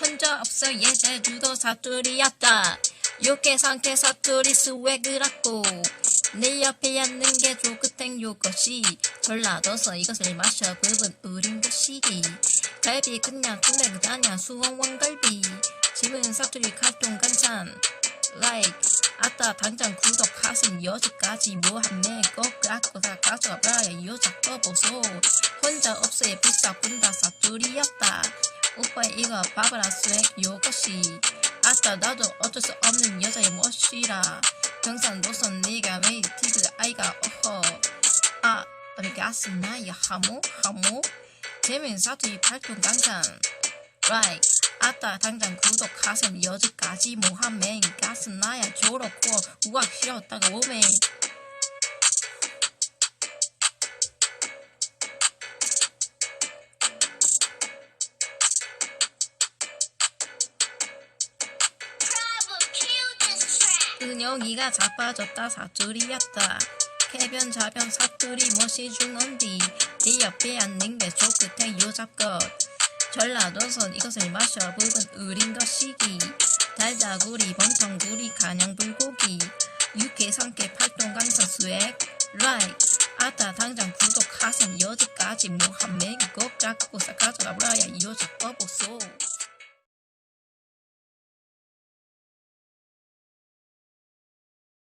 혼자 없어 얘 제주도 사투리였다. 상쾌 사투리 갖고 내 옆에 앉는 게 조그탱 요것이 전라도서 이것을 마셔 부분 우린 것이기. 갈비 그냥 군대 그 다냐 수원 왕갈비 지문 사투리 칼동 간찬 like 아따 당장 구독 가슴 여지까지 뭐한매 꼭 갖고 다 가져가봐야 여자 떠보소. 혼자 없어야 비싸 분다 사투리였다 오빠 이거 봐봐라 스웩 요것이. 아따 나도 어쩔 수 없는 여자의 멋이라. 경상도선 네가 왜 티그 아이가 어허. 아 우리 가슴나이 하모 하모. 재민 사투리 발동 강산 right. 아따 당장 구독 가슴 여지까지. 모하면 가슴 나야. 좋렇고 우악 싫었다가 오메 은영이가 자빠졌다. 사투리였다. 캐변 자변 사투리 멋이 중언디 네 옆에 앉는 게 조끝에 요잡것. 전라도선 이것을 마셔 부분 우린 것이기. 달다구리 벙텅구리 간양 불고기. 육회 삼계 팔동 강산 수액. 라이 아따 당장 구독 하셈 여지까지 뭐한 맥이 꼭 갖고 싹 가져가 버려야 이 여자 떠보소